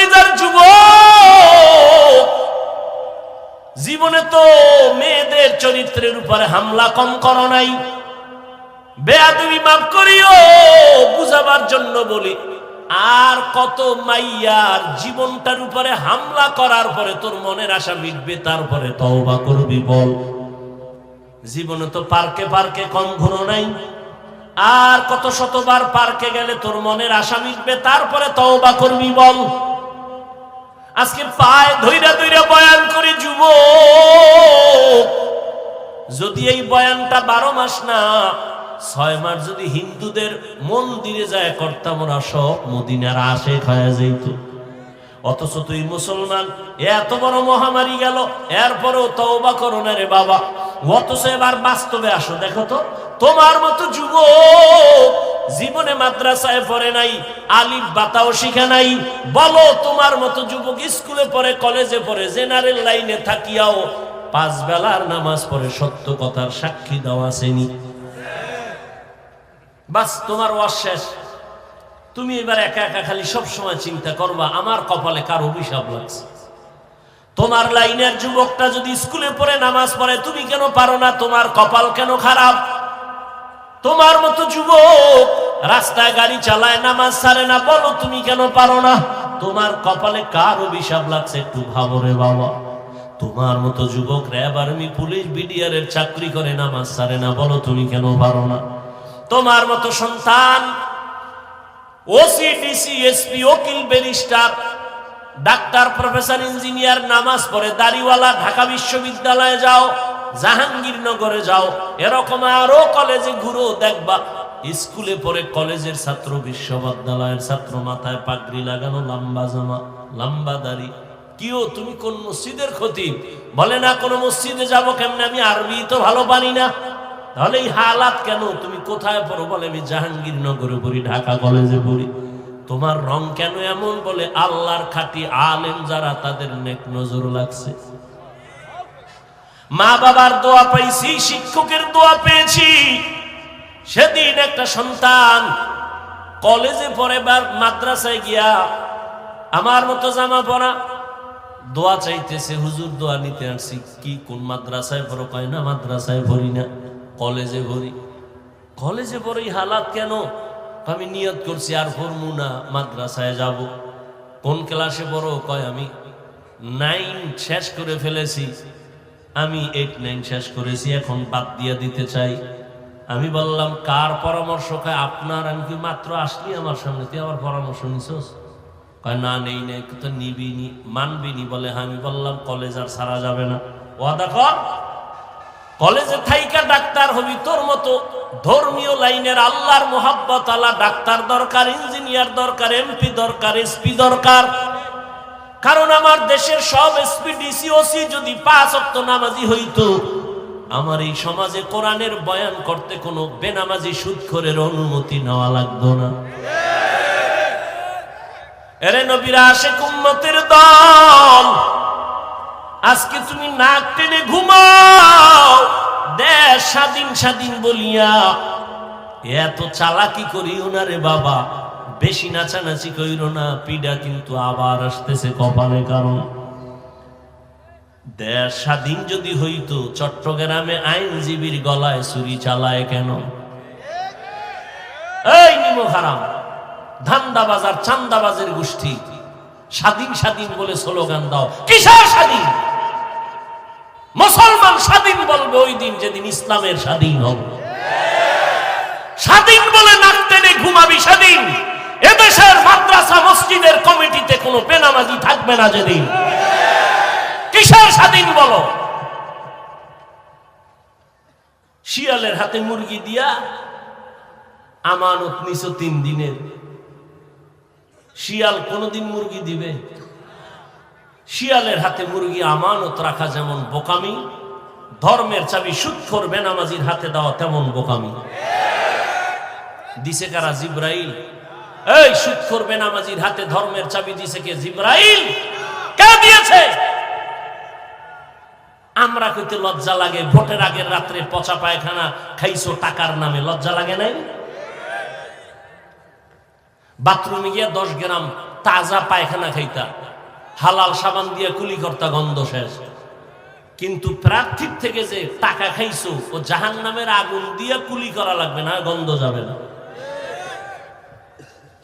কলিজার যুব জীবনে তো মেয়েদের চরিত্রের উপরে হামলা কম করো নাই। বেয়াদবি মাফ করিও, বুঝাবার জন্য বলি, আর কত মাইয়ার জীবনটার উপরে হামলা করার পরে তোর মনের আশা মিটবে, তারপরে তওবা করবি বল। জীবনে তো পার্কে পার্কে কম ঘুরো নাই, আর কত শতবার পার্কে গেলে তোর মনের আশা মিটবে, তারপরে তওবা করবি বল। আজকে পায় ধৈরা ধৈরা বয়ান করে যুব যদি এই বয়ানটা বারো মাস না, ছয় মাস যদি হিন্দুদের মন্দিরে যায় করতাম ওরা সব মদিনার আশে খায়া যেত অথচ তুই মুসলমান, এত বড় মহামারী গেল, এরপরেও তওবা করো না রে বাবা। অথচ এবার বাস্তবে আসো, দেখো তো, তোমার মতো যুব জীবনে মাদ্রাসায় পড়ে নাই আলিফ বাতাও শিখে নাই। বলো, তোমার মতো যুবক স্কুলে পড়ে, কলেজে পড়ে, জেনারেল লাইনে থাকিয়াও পাঁচ বেলার নামাজ পড়ে, সত্য কথার সাক্ষী দেওয়া শ্রেণি বাস, তোমার ওয়াজ শেষ। তুমি এবার একা একা খালি সব সময় চিন্তা করবা, আমার কপালে কার অভিশাপ লাগছে? তোমার লাইনের যুবকটা যদি স্কুলে পড়ে, নামাজ পড়ে, তুমি কেন পারো না? তোমার কপাল কেন খারাপ? তোমার মতো যুবক রাস্তায় গাড়ি চালায়, নামাজ সারে না, বলো তুমি কেন পারো না? তোমার কপালে কার অভিশাপ লাগছে একটু ভাবো রে বাবা। তোমার মতো যুবক র্যাব আর্মি পুলিশ, বিডিআর এর চাকরি করে নামাজ সারে না, বলো তুমি কেন পারো না? তোমার মতো সন্তান ওসি ডিসি এসপি ওকিল, ব্যারিস্টার, ডাক্তার, প্রফেসর, ইঞ্জিনিয়ার, নামাজ পড়ে, দাড়িওয়ালা, ঢাকা বিশ্ববিদ্যালয়ে যাও। জাহাঙ্গীরনগরে যাও। এরকম আরও কলেজে ঘুরো, দেখবা স্কুলে পড়ে কলেজের ছাত্র বিশ্ববিদ্যালয়ের ছাত্র, মাথায় পাগড়ি লাগানো, লম্বা জামা, লম্বা দাড়ি। কিও, তুমি কোন মসজিদের ক্ষতি? বলে, না, কোন মসজিদে যাব কেমনে? আমি আরবি তো ভালো পারি না। তাহলে এই হালাত কেন? তুমি কোথায় পড়ো? বলে, আমি জাহাঙ্গীরনগরে পড়ি, ঢাকা কলেজে পড়ি। তোমার রং কেন এমন? বলে, আল্লাহর খাটি আলেম যারা, তাদের নেক নজর লাগছে। মা বাবার দোয়া পাইছি, শিক্ষকের দোয়া পেয়েছি। সেদিন একটা সন্তান কলেজে পড়ে বা মাদ্রাসায় গিয়া আমার মতো জামা পরা দোয়া চাইতেছে, হুজুর, দোয়া নিতে আসছি। কি, কোন মাদ্রাসায় পড়ো? কয় না, মাদ্রাসায় ভরি না, কলেজে ভরি কলেজে পড়ে, হালাত কেন? আমি নিয়ত করছি, আর ভরমু না, মাদ্রাসায় যাব। কোন ক্লাসে পড়ো? কয়, আমি নাইন শেষ করে ফেলেছি। আমি এইট নাইন শেষ করেছি এখন বাদ দিয়ে দিতে চাই। আমি বললাম কার পরামর্শ কয় আপনার? আমি কি মাত্র আসলি আমার সামনে? তুই আমার পরামর্শ নিছস? কয় না নেই নেই তো নিবিনি মানবিনি বলে। হ্যাঁ, আমি বললাম কলেজ আর সারা যাবে না। ওয়াদা কর কলেজে থাইকা ডাক্তার হবি তোর মতো। ধর্মীয় লাইনের আল্লাহর মোহাব্বত আল্লাহ ডাক্তার দরকার ইঞ্জিনিয়ার দরকার এমপি দরকার এসপি দরকার। কারণ আমার দেশের সব এসপি ওসি যদি পাঁচ অক্ত নামাজি হইতো, আমার এই সমাজে কোরআনের বয়ান করতে কোনো বেনামাজি সুদখোরের অনুমতি নেওয়া লাগতো না। এরে নবীরা আসে কুম্মতের দল, আজকে তুমি নাক টেনে ঘুমাও, দেশ স্বাধীন স্বাধীন বলিয়া, এত চালাকি করিও না রে বাবা। বেশি নাচানাচি করিও না, পিডা কিন্তু আবার আসতেছে কপালে কারণ। দেশ স্বাধীন যদি হইতো, চট্টগ্রামে আইনজীবীর গলায় ছুরি চালায় কেন? এই চান্দাবাজের গোষ্ঠী, স্বাধীন স্বাধীন বলে স্লোগান দাও। কিসের স্বাধীন? মুসলমান স্বাধীন বলবে ওই দিন যেদিন ইসলামের স্বাধীন হবে। স্বাধীন বলে নাক টেনে ঘুমাবি স্বাধীন এদেশের মাদ্রাসা মসজিদের কমিটিতে কোনো বেনামাজি থাকবে না যেদিন। কিসের স্বাধীন বলো? শিয়ালের হাতে মুরগি দিয়া আমানত নিছো তিন দিনের। শিয়াল কোনদিন মুরগি দিবে? শিয়ালের হাতে মুরগি আমানত রাখা যেমন বোকামি, ধর্মের চাবি সুৎখর বেনামাজির হাতে দেওয়া তেমন বোকামি। দিছে কারা জিব্রাইল? এই সুৎখর বেনামাজির হাতে, ধর্মের চাবি দিছে কে? জিব্রাইল! কে দিয়েছে? আমরা কইতে লজ্জা লাগে, ভোটের আগের রাত্রে পচা পায়খানা খাইছো টাকার নামে, লজ্জা লাগে নাই? বাথরুমে গিয়ে দশ গ্রাম তাজা পায়খানা খাইতা, হালাল সাবান দিয়ে কুলি করতা, গন্ধ শেষ। কিন্তু প্রার্থীর থেকে যে টাকা খাইছো, ও জাহান নামের আগুন দিয়ে কুলি করা লাগবে না, গন্ধ যাবে না।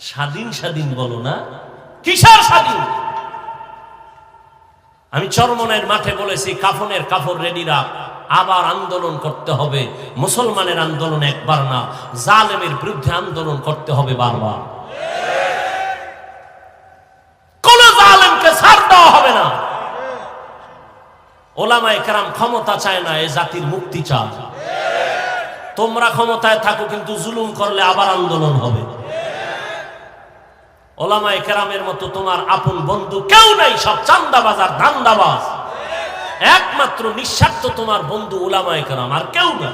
স্বাধীন স্বাধীন বলো না। কিসের স্বাধীন? আমি চরমনের মাঠে বলেছি, কাফনের কাপড় রেডি রাখ আবার আন্দোলন করতে হবে। মুসলমানের আন্দোলন একবার না, জালেমের বিরুদ্ধে আন্দোলন করতে হবে বারবার। কোন জালেমকে ছাড় দেওয়া হবে না। ওলামায়ে কেরাম ক্ষমতা চায় না, এ জাতির মুক্তি চায়। তোমরা ক্ষমতায় থাকো, কিন্তু জুলুম করলে আবার আন্দোলন হবে। ওলামায়ে কেরামের মতো তোমার আপন বন্ধু কেউ নাই, সব চান্দাবাজ আর ধান্দাবাজ। একমাত্র নিঃস্বার্থ তোমার বন্ধু ওলামায়ে কেরাম, আর কেউ না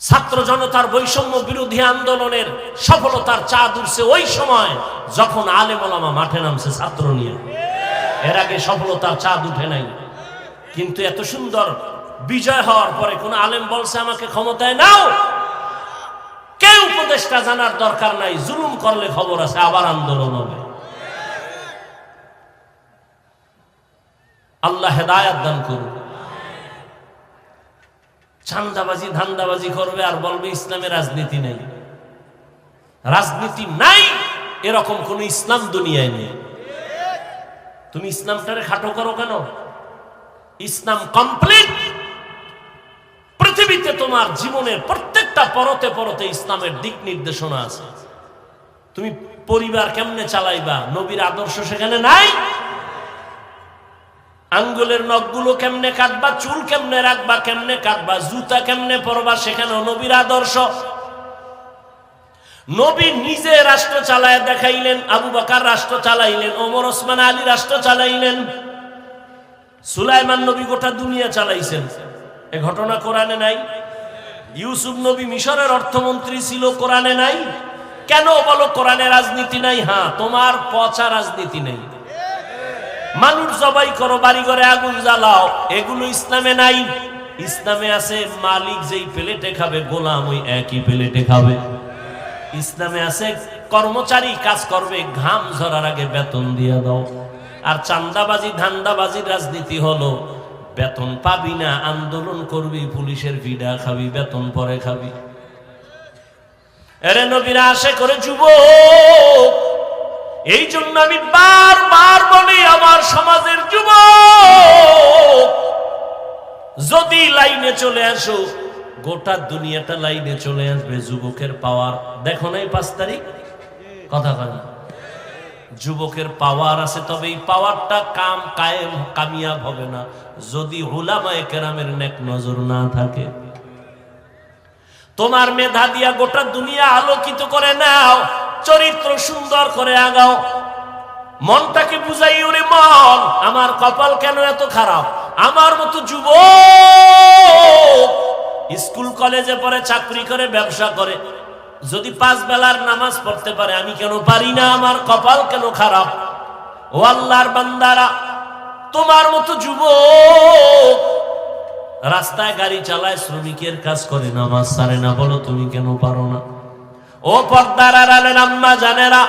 ছাত্র জনতার বৈষম্য বিরোধী আন্দোলনের সফলতার চাঁদ উঠছে ওই সময় যখন আলেম ওলামা মাঠে নামছে ছাত্র নিয়ে। এর আগে সফলতার চাঁদ উঠে নাই। কিন্তু এত সুন্দর বিজয় হওয়ার পরে কোন আলেম বলছে, আমাকে ক্ষমতায় নাও। উপদেশটা জানার দরকার নাই, জুলুম করলে খবর আছে, আবার আন্দোলন হবে। আল্লাহ হেদায়াত দান করুন চান্দাবাজি, ধান্দাবাজি করবে আর বলবে, ইসলামে রাজনীতি নেই। রাজনীতি নাই, এরকম কোন ইসলাম দুনিয়ায় নেই। তুমি ইসলামটারে খাটো করো কেন? ইসলাম কমপ্লিট পৃথিবীতে তোমার জীবনের প্রত্যেকটা পরতে পরতে ইসলামের দিক নির্দেশনা আছে। তুমি পরিবার কেমনে চালাইবা? নবীর আদর্শ সেখানে নাই? আঙ্গুলের নখগুলো কেমনে কাটবা? চুল কেমনে রাখবা? কেমনে কাটবা? জুতা কেমনে পরবা? সেখানে নবীর আদর্শ। নবী নিজে রাষ্ট্র চালায় দেখাইলেন, আবু বাকার রাষ্ট্র চালাইলেন, ওমর, ওসমান, আলী রাষ্ট্র চালাইলেন। সুলাইমান নবী গোটা দুনিয়া চালাইছেন। এ ঘটনা কোরআনে নাই? ইউসুফ নবী মিশরের অর্থমন্ত্রী ছিল, কোরআনে নাই? কেন বলো কোরআনে রাজনীতি নাই? হ্যাঁ তোমার পচা রাজনীতি নেই। মানুষ জবাই করো বাড়ি ঘরে আগুন জ্বালাও, এগুলো ইসলামে নাই। ইসলামে আছে, মালিক যেই প্লেটে খাবে, গোলাম ওই একই প্লেটে খাবে। ইসলামে আছে, কর্মচারী কাজ করবে, ঘাম ঝরার আগে বেতন দিয়ে দাও। আর চান্দাবাজি, ধান্দাবাজির রাজনীতি হলো বেতন পাবি না, আন্দোলন করবি, পুলিশের ভিড়া খাবি, বেতন পরে খাবি। এরে নবীরা আশে করে যুব এই জন্য আমি বারবার বলি আমার সমাজের যুব যদি লাইনে চলে আসো, গোটা দুনিয়াটা লাইনে চলে আসবে, যুবকের পাওয়ার। দেখো নাই পাঁচ তারিখ? কথা কয় না। যুবকের পাওয়ার আছে, তবে এই পাওয়ারটা কাম কায়েম, কামিয়াব হবে না। যদি হুলামায়ে কেরামের নেক নজর না থাকে। তোমার মেধা দিয়া গোটা দুনিয়া আলোকিত করে নাও, চরিত্র সুন্দর করে আগাও। মনটাকে বুঝাই, ওরে মন, আমার কপাল কেন এত খারাপ? আমার মতো যুব স্কুল কলেজে পড়ে, চাকরি করে, ব্যবসা করে যদি পাঁচ বেলার নামাজ পড়তে পারে, আমি কেন পারি না? আমার কপাল কেন খারাপ? ও আল্লাহর বান্দারা, তোমার মতো যুব রাস্তায় গাড়ি চালায়, শ্রমিকের কাজ করে, নামাজ সারে না। বলো, তুমি কেন পারো না? ও পর্দার আড়ালের আম্মা জানেরা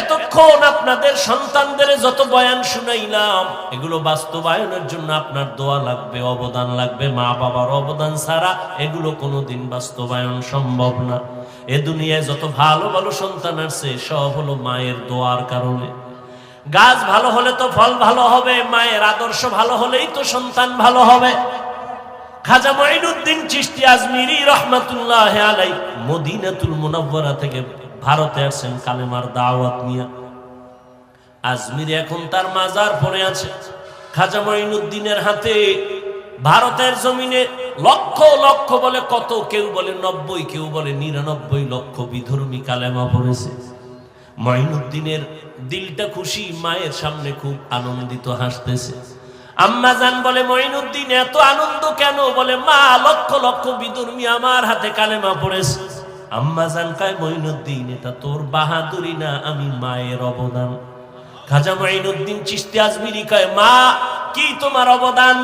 এতক্ষণ আপনাদের সন্তানদের যত বয়ান শুনাইলাম, এগুলো বাস্তবায়নের জন্য আপনার দোয়া লাগবে, অবদান লাগবে মা বাবার অবদান ছাড়া এগুলো কোনোদিন বাস্তবায়ন সম্ভব না। এ দুনিয়ায় যত ভালো ভালো সন্তান আসছে সব হলো মায়ের দোয়ার কারণে। গাছ ভালো হলে তো ফল ভালো হবে, মায়ের আদর্শ ভালো হলেই তো সন্তান ভালো হবে। খাজা মঈনুদ্দিন চিশতি আজমিরি রহমাতুল্লাহ আলাই মদিনাতুল মুনাওয়ারা থেকে ভারতে আসছেন কালেমার দাওয়াত নিয়ে। আজমিরে এখন তার মাজার পড়ে আছে। খাজা মঈনুদ্দিনের হাতে ভারতের জমিনে লক্ষ লক্ষ বলে কত কেউ বলে নব্বই, কেউ বলে নিরানব্বই লক্ষ বিধর্মী কালেমা পড়েছে। মঈনুদ্দিনের দিলটা খুশি, মায়ের সামনে খুব আনন্দিত হাসতেছে। আম্মা জান বলে, মঈনুদ্দিন, এত আনন্দ কেন? বলে, মা, লক্ষ লক্ষ বিধর্মী আমার হাতে কালেমা পড়েছে। আম্মা জান কয়, মঈনুদ্দিন, এটা তোর বাহাদুরি না, আমি মায়ের অবদান। খাজা মঈনুদ্দিন চিশতি আজমিরি কয়, মা, কি তোমার অবদান?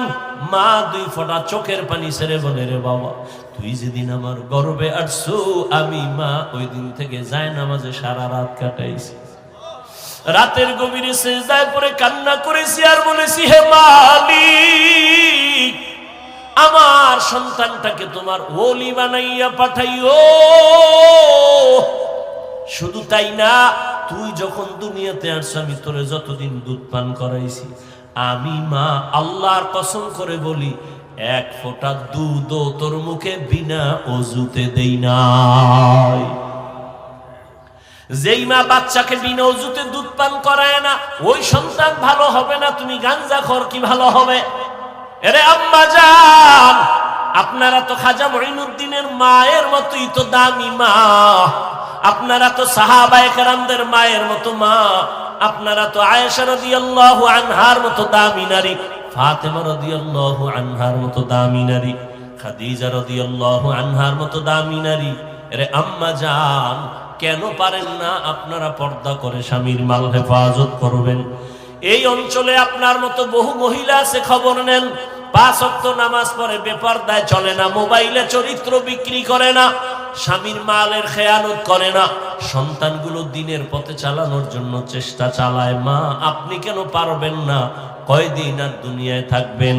মা, দুই ফোঁটা চোখের পানি ছেড়ে বলে, রে বাবা, তুই যেদিন আমার গর্বে আসছো, আমি মা, ওই দিন থেকে যায় নামাজে সারা রাত কাটাইছি। রাতের গভীরে সেজদায় পরে কান্না করেছি আর বলেছি, হে মালিক আমার সন্তানটাকে তোমার ওলি বানাইয়া পাঠাইও। শুধু তাই না, তুই যখন দুনিয়াতে আসছ, আমি তোরে যতদিন দুধ পান করাইছি, আমি মা আল্লাহর কসম করে বলি, এক ফোঁটা দুধও তোর মুখে বিনা অজুতে দেই নাই। যেই মা বাচ্চাকে বিনা অজুতে দুধ পান করায় না, ওই সন্তান ভালো হবে না, তুমি গাঞ্জা খর কি ভালো হবে? এরে আম্মা যান আপনারা তো খাজা মঈনুদ্দিনের মায়ের মতোই তো দামি মা। আপনারা তো সাহাবায়ে কেরামদের মায়ের মতো মা। আপনারা তো আয়েশা রাদিয়াল্লাহু আনহার মতো দামি নারী, ফাতেমা রাদিয়াল্লাহু আনহার মতো দামি নারী, খাদিজা রাদিয়াল্লাহু আনহার মতো দামি নারী। এরে আম্মা যান কেন পারেন না আপনারা পর্দা করে স্বামীর মাল হেফাজত করবেন? এই অঞ্চলে আপনার মতো বহু মহিলা আছে, খবর নেন। পাঁচ অক্ত নামাজ পড়ে, বেপর্দায় চলে না, মোবাইলে চরিত্র বিক্রি করে না, স্বামীর মালের খেয়ানত করে না। সন্তানগুলো দিনের পথে চালানোর জন্য চেষ্টা চালায়। মা, আপনি কেন পারবেন না? কয়দিন আর দুনিয়ায় থাকবেন?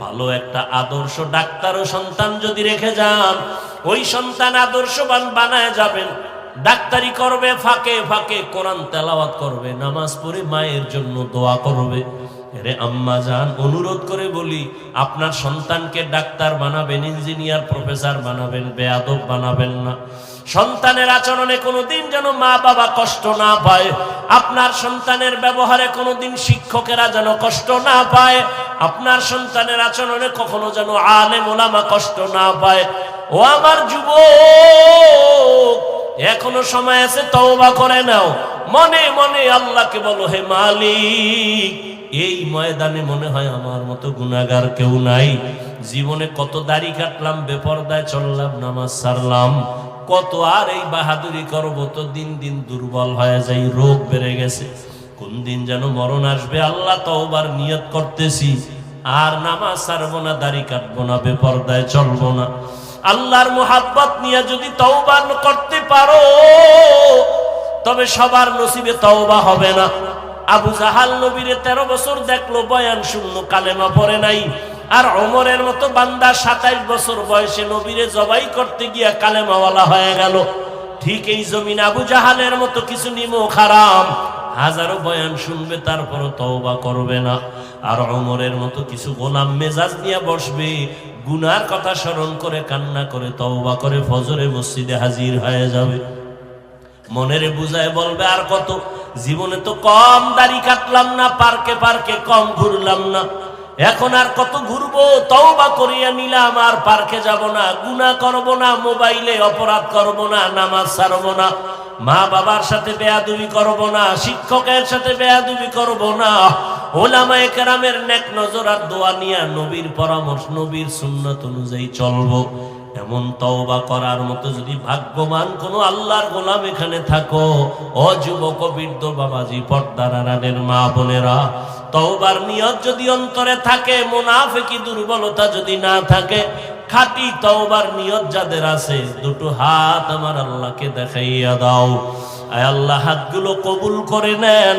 ভালো একটা আদর্শ ডাক্তার ও সন্তান যদি রেখে যান, ওই সন্তান আদর্শবান বানায় যাবেন। ডাক্তারি করবে, ফাঁকে ফাঁকে কোরআন তেলাওয়াত করবে, নামাজ পড়ে মায়ের জন্য দোয়া করবে। রে আম্মা যান অনুরোধ করে বলি, আপনার সন্তানকে ডাক্তার বানাবেন, ইঞ্জিনিয়ার প্রফেসর বানাবেন, বেয়াদব বানাবেন না। সন্তানের আচরণে কোনোদিন যেন মা বাবা কষ্ট না পায়, আপনার সন্তানের ব্যবহারে কোনোদিন শিক্ষকেরা যেন কষ্ট না পায়, আপনার সন্তানের আচরণে কখনো যেন আলেম ওলামা কষ্ট না পায়। ও আমার যুবক এখনও সময় আছে, তওবা করে নাও। মনে মনে আল্লাহকে বলো, হে মালিক, এই ময়দানে মনে হয় আমার মতো গুনাগার কেউ নাই। জীবনে কত দাড়ি কাটলাম, বেপরদায় চললাম, নামাজ সারলাম। কত আর এই বাহাদুরি করব, তো দিন দিন দুর্বল হয়ে যাই, রোগ বেড়ে গেছে। কোন দিন যেন মরণ আসবে, আল্লাহ তওবার নিয়ত করতেছি। আর নামাজ সারবো না, দাড়ি কাটবো না, বেপরদায় চলবো না। আল্লাহর মোহাব্বত নিয়ে যদি তওবান করতে পারো, তবে সবার নসিবে তওবা হবে না। আবু জাহাল নবীরে তেরো বছর দেখল, বয়ান শূন্য কালেমা পড়ে নাই। আর অমরের মতো বান্দা সাতাইশ বছর বয়সে নবীরে জবাই করতে গিয়া কালেমাওয়ালা হয়ে গেল। ঠিক এই জমিন আবু জাহালের মতো কিছু নিমো খারাম। হাজারো বয়ান শুনবে, তারপরও তওবা করবে না। আর অমরের মতো কিছু গোলাম মেজাজ নিয়ে বসবে গুনার কথা স্মরণ করে, কান্না করে, তওবা করে ফজরে মসজিদে হাজির হয়ে যাবে। মনের বুঝায় বলবে, আর কত? জীবনে তো কম দাড়ি কাটলাম না, পার্কে পার্কে কম ঘুরলাম না। এখন আর কত ঘুরবো? তওবা করিয়া নিলাম, আর পার্কে যাব না। গুনাহ করব না, মোবাইলে অপরাধ করব না, নামাজ ছাড়ব না। মা বাবার সাথে বেয়াদুবি করব না, শিক্ষকের সাথে বেয়াদুবি করব না। ওলামায়ে কেরামের নেক নজর আর দোয়া নিয়া নবীর পরামর্শ, নবীর সুন্নত অনুযায়ী চলবো। এমন তওবা করার মতো যদি ভাগ্যবান কোন আল্লাহর গোলাম এখানে থাকো, ও যুবক বৃদ্ধ বাবাজি, পর্দার আড়ালের মা বোনেরা, তওবার নিয়ত যদি অন্তরে থাকে, মুনাফিকি দুর্বলতা যদি না থাকে, খাঁটি তওবার নিয়ত যাদের আছে, দুটো হাত আমার আল্লাহকে দেখাইয়া দাও। আয় আল্লাহ, হাতগুলো কবুল করে নেন।